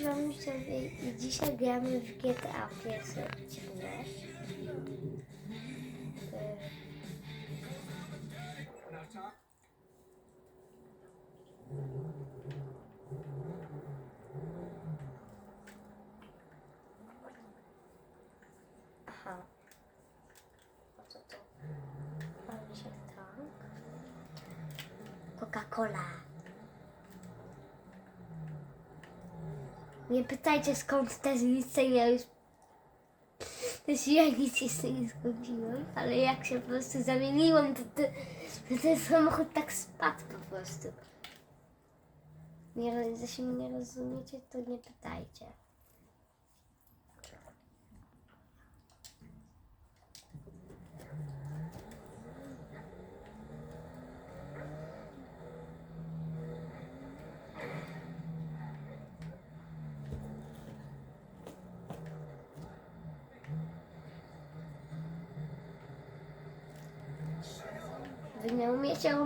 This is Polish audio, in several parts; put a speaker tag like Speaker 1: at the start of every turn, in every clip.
Speaker 1: Wam sobie i dzisiaj gramy w GTA pierwszy odcinek. Aha. Po co to? Robi się tak. Coca-Cola. Nie pytajcie skąd te znice, ja już... Też ja nic jeszcze nie skończyłam, ale jak się po prostu zamieniłam, to, to, to ten samochód tak spadł po prostu. Nie, jeśli mnie nie rozumiecie, to nie pytajcie. Wy nie umiecie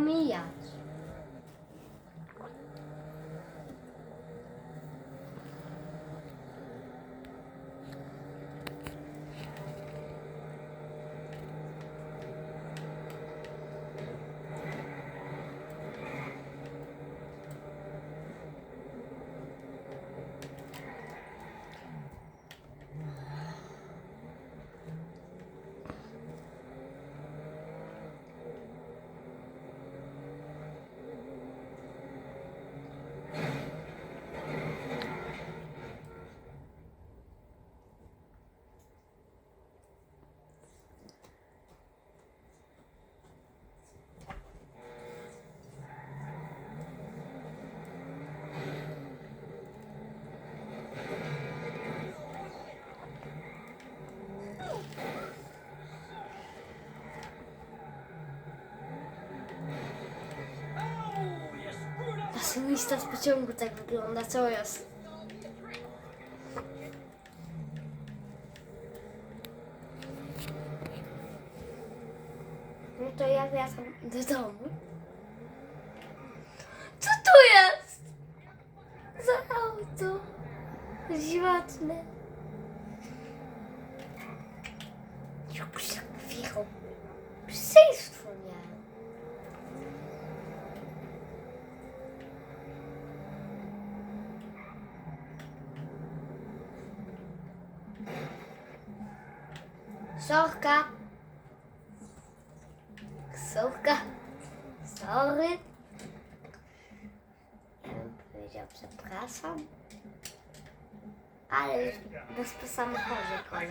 Speaker 1: Maszynista z pociągu tak wygląda, co jest? No to ja wracam do domu. Już bez po samochodzie koleś.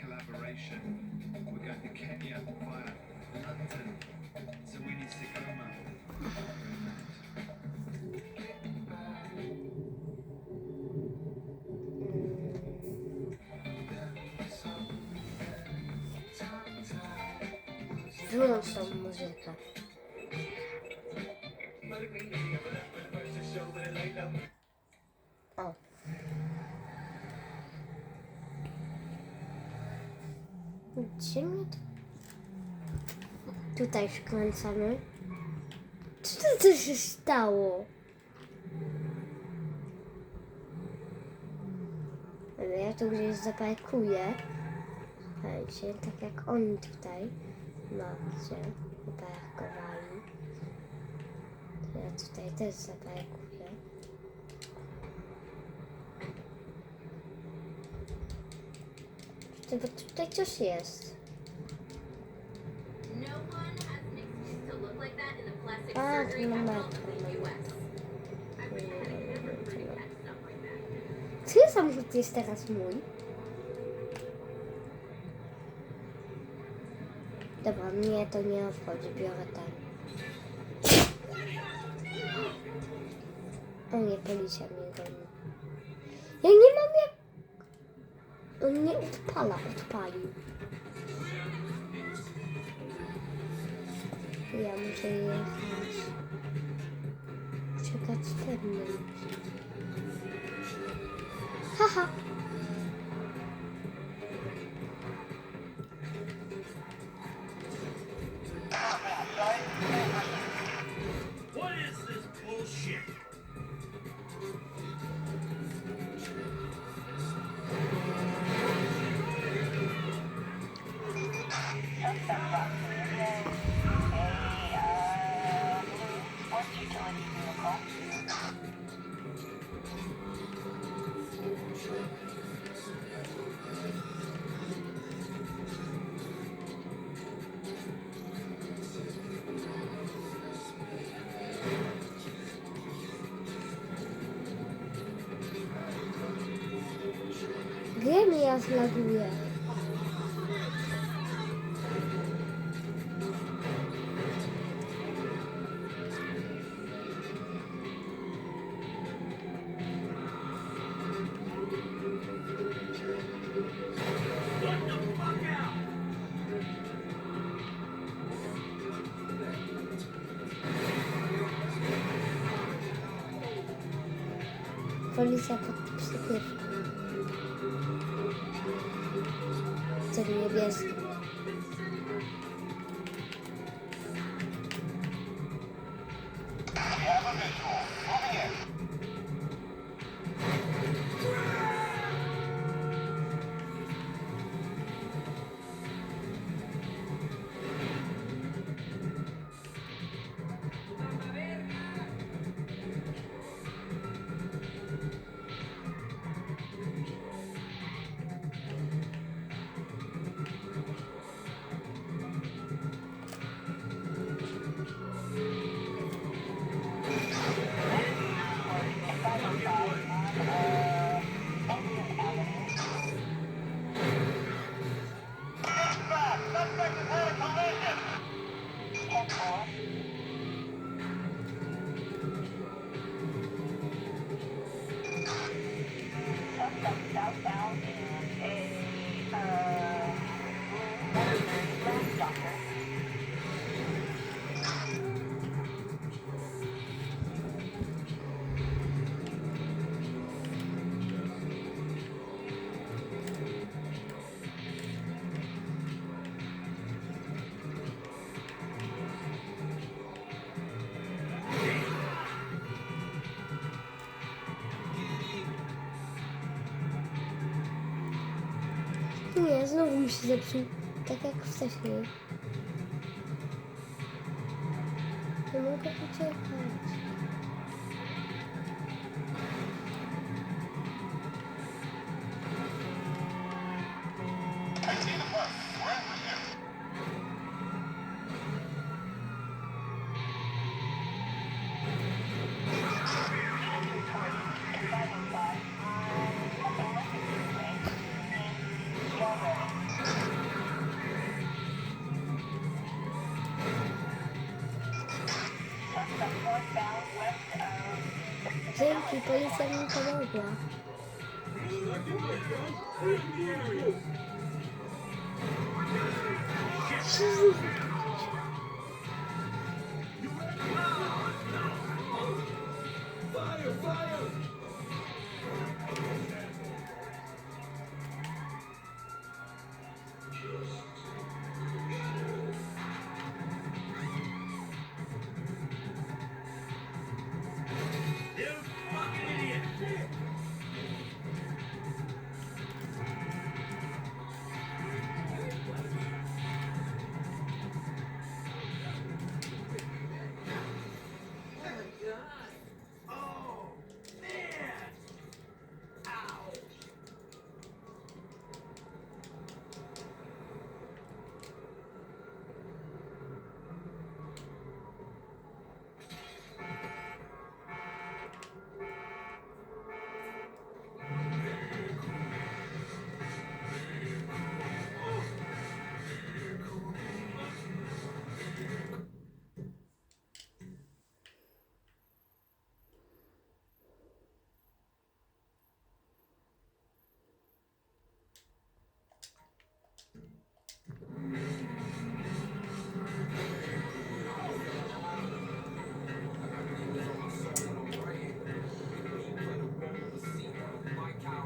Speaker 2: Collaboration. We're going to Kenya via London
Speaker 1: Wyłącz tą muzykę. O. Gdzie mi to? Tutaj wkręcamy. Co to, co się stało? Ale ja tu gdzieś zaparkuję. Słuchajcie, tak jak oni tutaj macie zaparkowali. To ja tutaj też zaparkuję. Tutaj, bo tutaj coś jest.
Speaker 3: No one has an excuse to look like
Speaker 1: mnie to nie obchodzi, biorę ten. O nie, policja mnie goni. Ja nie mam jak... On nie odpala, odpalił. Ja muszę jechać. Czekać termin. Haha.
Speaker 2: Teraz laguje. Policja pod Bíblias Cel niebieski. Nie, znowu mi się zepsuł. Tak jak wcześniej. Nie mogę uciekać. Dzięki, policja mi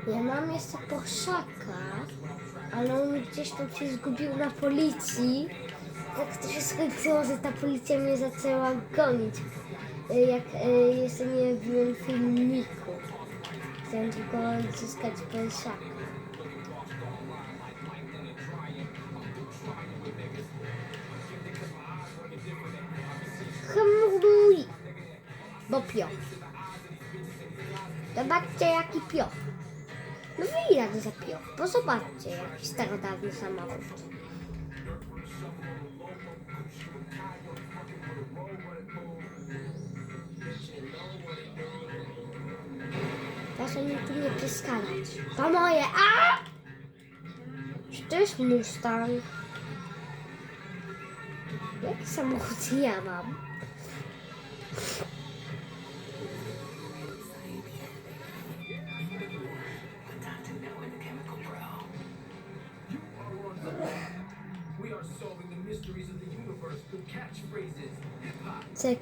Speaker 2: Ja mam jeszcze poszaka, ale on gdzieś tam się zgubił na policji. Tak to się skończyło, że ta policja mnie zaczęła gonić. Y, Jak y, jeszcze nie w filmiku. Chciałem tylko odzyskać poszaka. Proszę mi tu nie przeszkadzać. To moje. A!
Speaker 1: jest Mustang. Jaki samochód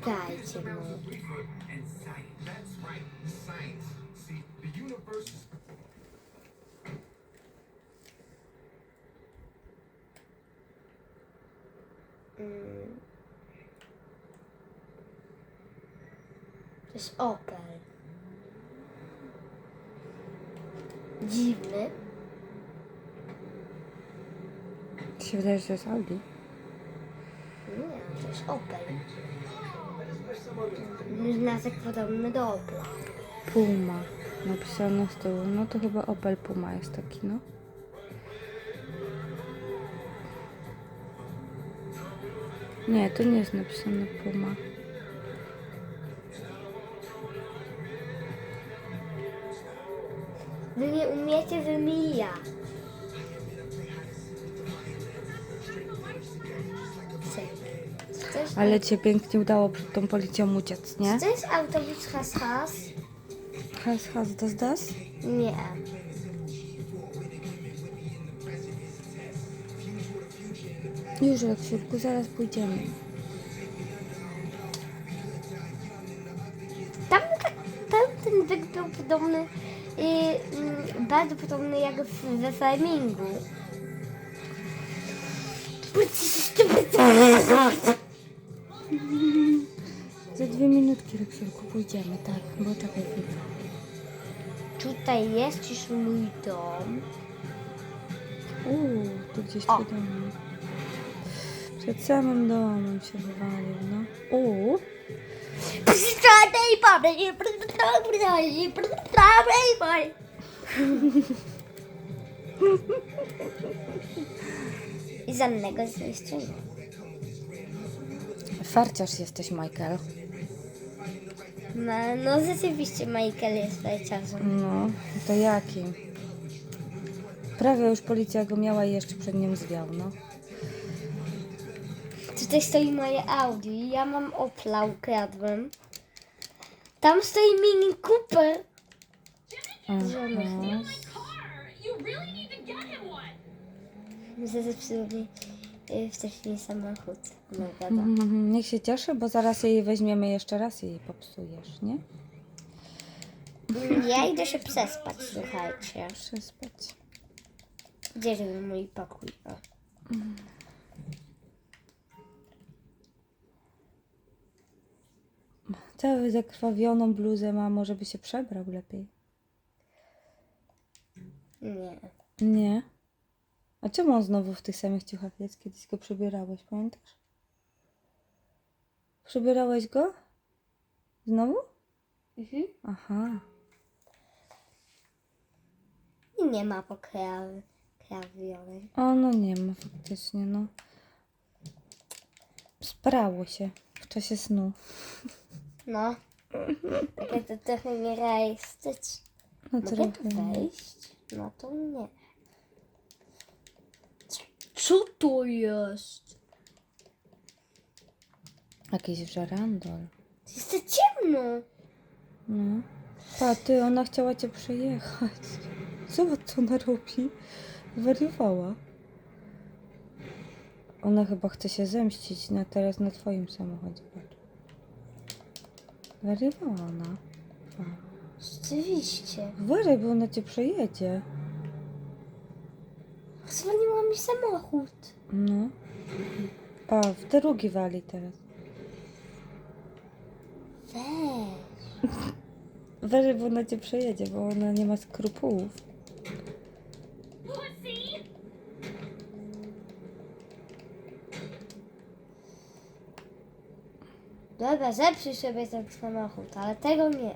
Speaker 4: is
Speaker 1: Mm. To jest Opel. Dziwny.
Speaker 3: Ci się wydaje, że to jest Audi.
Speaker 1: Nie, to jest Opel. Znak podobny do Opla.
Speaker 3: Puma. Napisano z tyłu. No to chyba Opel Puma jest taki, no. Nie, to nie jest napisane Puma.
Speaker 1: Wy nie umiecie wymijać.
Speaker 3: Ale cię pięknie udało przed tą policją uciec, nie?
Speaker 1: czy to jest autobus has has?
Speaker 3: Has, has, das, das?
Speaker 1: Nie.
Speaker 3: Już, Leksiurku, zaraz pójdziemy.
Speaker 1: Tam, tam ten byk był podobny, i, mm, bardzo podobny jak w, we Flamingu.
Speaker 3: Za dwie minutki, Leksiurku, pójdziemy, tak? Bo czekaj chwilę.
Speaker 1: Tutaj jest już mój dom.
Speaker 3: Uuu, tu gdzieś
Speaker 1: O.
Speaker 3: domem. Przed samym domem się wywalił, no. Uuu,
Speaker 1: I żadnego z jeszcze nie.
Speaker 3: farciarz jesteś, Michael.
Speaker 1: No, no rzeczywiście Michael jest leciarzem.
Speaker 3: No, to jaki? Prawie już policja go miała i jeszcze przed nim zwiał, no.
Speaker 1: Tutaj stoi moje Audi. Ja mam Opla, ukradłem. Tam stoi Mini Cooper.
Speaker 3: Aha.
Speaker 5: You really need to get him one.
Speaker 1: Zepsuł mi wcześniej samochód. No gada.
Speaker 3: Mhm, Niech się cieszy, bo zaraz jej weźmiemy jeszcze raz i jej popsujesz, nie?
Speaker 1: Ja idę się przespać, słuchajcie.
Speaker 3: Przespać.
Speaker 1: Gdzie jest mój pokój? O.
Speaker 3: Cały zakrwawioną bluzę ma, może by się przebrał lepiej.
Speaker 1: Nie.
Speaker 3: Nie. A czemu on znowu w tych samych ciuchach jest? Kiedyś go przebierałeś, pamiętasz? Przebierałeś go? Znowu?
Speaker 1: Mhm.
Speaker 3: Aha.
Speaker 1: I nie ma pokrawy. Krawiowej.
Speaker 3: O, no nie ma faktycznie, no. Sprało się w czasie snu.
Speaker 1: No. Takie to trochę nierealistyczne.
Speaker 3: No
Speaker 1: Mogę
Speaker 3: trochę.
Speaker 1: tu wejść? No to nie. Co to jest?
Speaker 3: Jakiś żerandol.
Speaker 1: Jest to ciemno.
Speaker 3: No. Pa, ty, ona chciała cię przejechać. Zobacz, co ona robi. Wariowała. Ona chyba chce się zemścić na teraz na twoim samochodzie. Patrz. Wariowała ona.
Speaker 1: Rzeczywiście.
Speaker 3: Uważaj, bo ona cię przejedzie.
Speaker 1: Zwolniła mi samochód.
Speaker 3: No. Pa, w drugi wali teraz.
Speaker 1: Weź.
Speaker 3: Uważaj, bo ona cię przejedzie, bo ona nie ma skrupułów.
Speaker 1: Dobra, zepsuj sobie ten samochód, ale tego nie.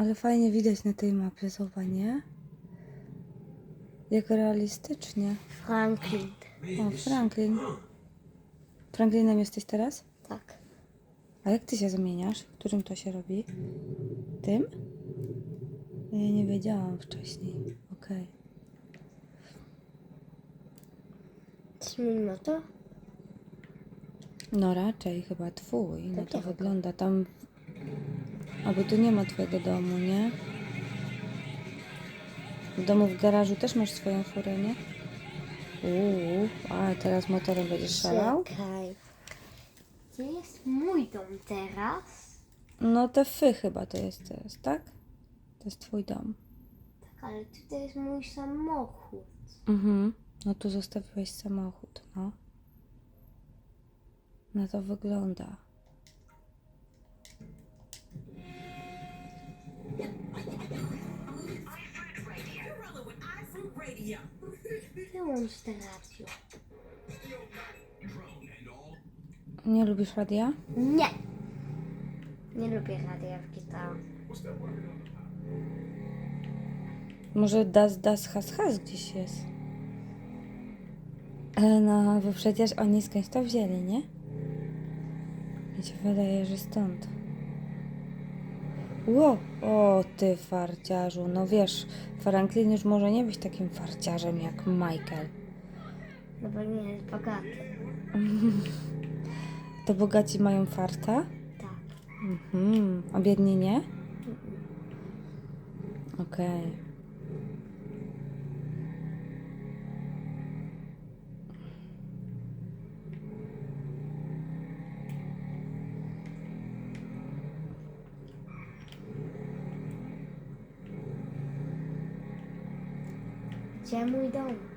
Speaker 3: Ale fajnie widać na tej mapie, zobacz, nie? Jak realistycznie.
Speaker 1: Franklin.
Speaker 3: O, Franklin. Franklinem jesteś teraz?
Speaker 1: Tak.
Speaker 3: A jak ty się zmieniasz? Którym to się robi? Tym? Ja nie wiedziałam wcześniej. Okej.
Speaker 1: Zmienimy to?
Speaker 3: No raczej chyba twój. No to wygląda tam. A bo tu nie ma twojego domu, nie? W domu w garażu też masz swoją furę, nie? Uuu, a teraz motorem będziesz szalał?
Speaker 1: Czekaj. Gdzie jest mój dom teraz?
Speaker 3: No te fy chyba to jest teraz, tak? To jest twój dom.
Speaker 1: Tak, ale tutaj jest mój samochód.
Speaker 3: Mhm. No tu zostawiłeś samochód, no. No to wygląda.
Speaker 1: Wyłącz te radio.
Speaker 3: Nie lubisz radia?
Speaker 1: Nie! Nie lubię radia w gitarze.
Speaker 3: Może das, das, has, has gdzieś jest. E, No, bo przecież oni skądś to wzięli, nie? Mi się wydaje, że stąd. Ło, o ty farciarzu, no wiesz, Franklin już może nie być takim farciarzem jak Michael.
Speaker 1: No bo nie jest bogaty.
Speaker 3: To bogaci mają farta?
Speaker 1: Tak.
Speaker 3: Mhm, a biedni nie? Okej.
Speaker 1: Gdzie mój dom?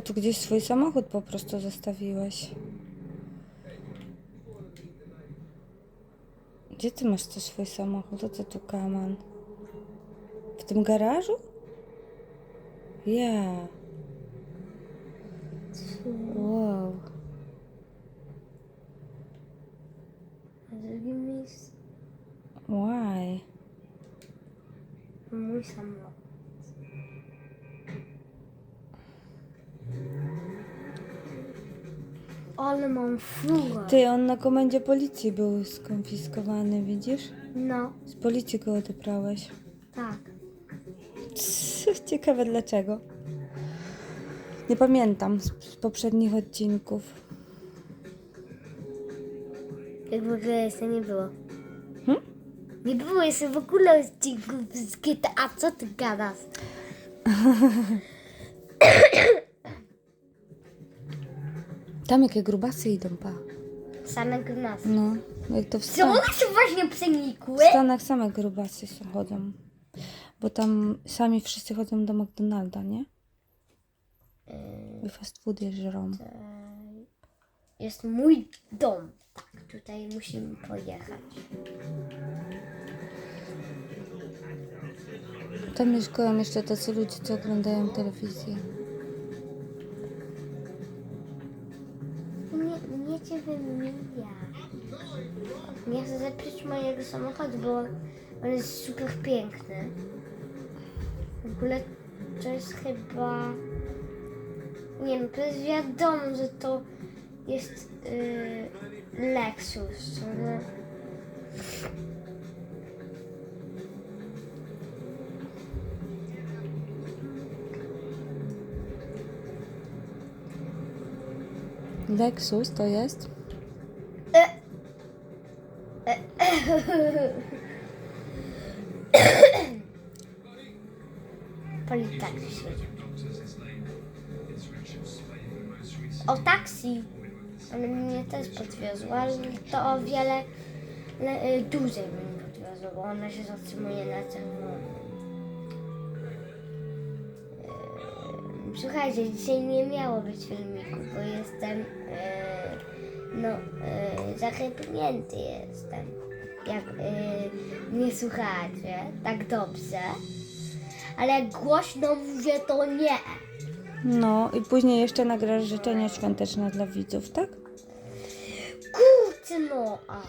Speaker 3: Tu gdzieś swój samochód po prostu zostawiłeś. Gdzie ty masz to swój samochód? O co tu kaman? W tym garażu? Ja. Wow.
Speaker 1: Ale mam furę.
Speaker 3: Ty, on na komendzie policji był skonfiskowany, widzisz?
Speaker 1: No,
Speaker 3: Z policji go odebrałeś.
Speaker 1: tak.
Speaker 3: Ciekawe dlaczego. Nie pamiętam z, z poprzednich odcinków.
Speaker 1: Jak w ogóle jeszcze nie było.
Speaker 3: Hmm?
Speaker 1: Nie było jeszcze w ogóle odcinków z GTA. Co ty gadasz?
Speaker 3: Tam jakie grubasy idą, pa.
Speaker 1: Samego nas.
Speaker 3: No, jak to w,
Speaker 1: Co
Speaker 3: Stan-
Speaker 1: one się właśnie przenikły?
Speaker 3: w Stanach same grubasy są- chodzą. Bo tam sami wszyscy chodzą do McDonalda, nie? I fast foody żrą.
Speaker 1: Jest mój dom. Tak, tutaj musimy pojechać.
Speaker 3: Tam mieszkają jeszcze tacy ludzie, co oglądają telewizję.
Speaker 1: Nie chcę zepsuć mojego samochodu, bo on jest super piękny. W ogóle to jest chyba... Nie no, to jest wiadomo, że to jest yy, Lexus. ale-
Speaker 3: Lexus to jest?
Speaker 2: most recent
Speaker 1: O, taksi! ale mnie też podwiozła, ale to o wiele le, y, dłużej mnie podwiozło, bo ona się zatrzymuje na czerwonym. Ym, Słuchajcie, dzisiaj nie miało być filmiku, bo jestem, yy, no, yy, zachępnięty jestem. Jak yy, mnie słuchacie, tak dobrze. Ale jak głośno mówię, to nie.
Speaker 3: No i później jeszcze nagrasz życzenia świąteczne dla widzów, tak?
Speaker 1: Kurczę no, a.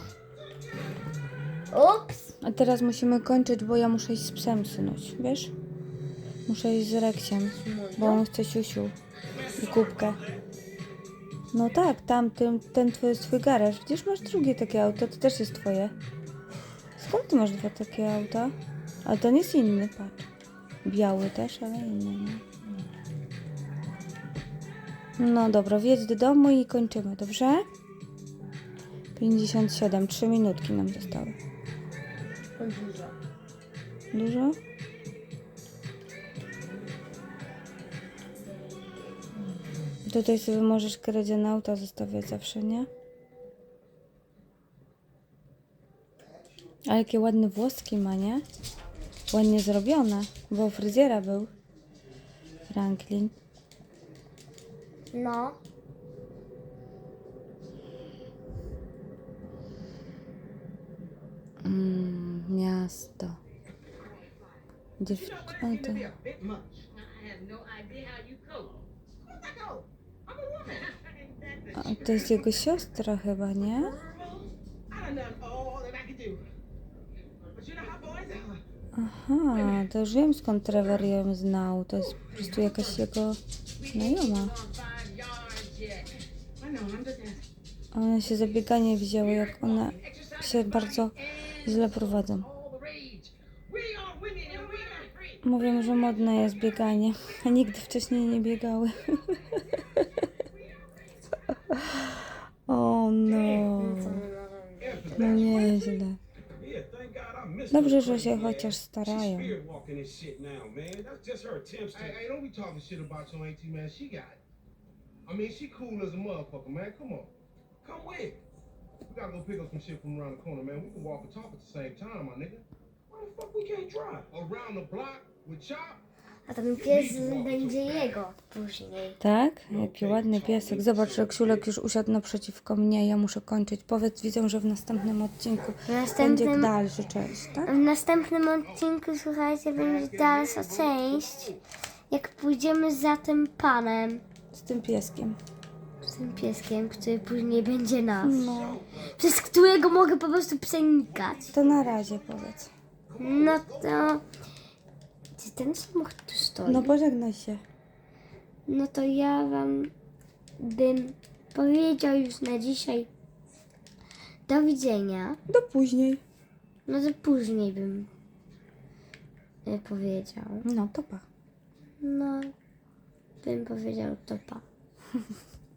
Speaker 1: Ups.
Speaker 3: A teraz musimy kończyć, bo ja muszę iść z psem synuś, wiesz? Muszę iść z Reksiem, bo on chce siusiu i kubkę. No tak, tam, ten, ten twój jest twój garaż. Widzisz, masz drugie takie auto, to też jest twoje. Skąd ty masz dwa takie auta? A ten jest inny, patrz. Biały też, ale inny, nie? No dobra, wjedź do domu i kończymy, dobrze? 57, 3 minutki nam zostały.
Speaker 1: Dużo.
Speaker 3: Dużo? Tutaj sobie możesz kredzie auta zostawiać zawsze, nie? Ale jakie ładne włoski ma, nie? Ładnie zrobione, bo u fryzjera był. Franklin.
Speaker 1: No.
Speaker 3: Mm, miasto. Dziew... O, to...
Speaker 4: Maybe a bit much.
Speaker 5: I have no.
Speaker 4: A,
Speaker 3: to jest jego siostra chyba, nie? Aha, to już wiem skąd Trevor ją znał. To jest po prostu jakaś jego znajoma. One się za bieganie wzięły, jak one się bardzo źle prowadzą. Mówią, że modne jest bieganie, a nigdy wcześniej nie biegały. o no, no nieźle. Dobrze,
Speaker 6: her
Speaker 3: że się chociaż starają.
Speaker 6: She's spirit walking this shit now, man. That's just her to.
Speaker 7: Hey, hey, don't be talking shit about your auntie, man. She got it. I mean, she cool as a motherfucker, man. Come on. Come with. We gotta go pick up some shit from around the corner, man. We can walk and talk at the same time, my nigga. Why the fuck we can't drive? Around the block with Chop?
Speaker 1: A ten pies będzie jego później.
Speaker 3: Tak? Jaki ładny piesek. Zobacz, że Ksiulek już usiadł naprzeciwko mnie. Ja muszę kończyć. Powiedz widzom, że w następnym odcinku
Speaker 1: W następnym-
Speaker 3: będzie dalszy część, tak?
Speaker 1: W następnym odcinku, słuchajcie, będzie dalsza część. Jak pójdziemy za tym panem,
Speaker 3: Z tym pieskiem.
Speaker 1: z tym pieskiem, który później będzie nas.
Speaker 3: No,
Speaker 1: Przez którego mogę po prostu przenikać.
Speaker 3: to na razie powiedz.
Speaker 1: No to... Czy ten samochód tu stoi?
Speaker 3: No pożegnaj się.
Speaker 1: No to ja wam bym powiedział już na dzisiaj do widzenia.
Speaker 3: Do później.
Speaker 1: No to później bym y, powiedział.
Speaker 3: No to pa.
Speaker 1: No, bym powiedział to pa.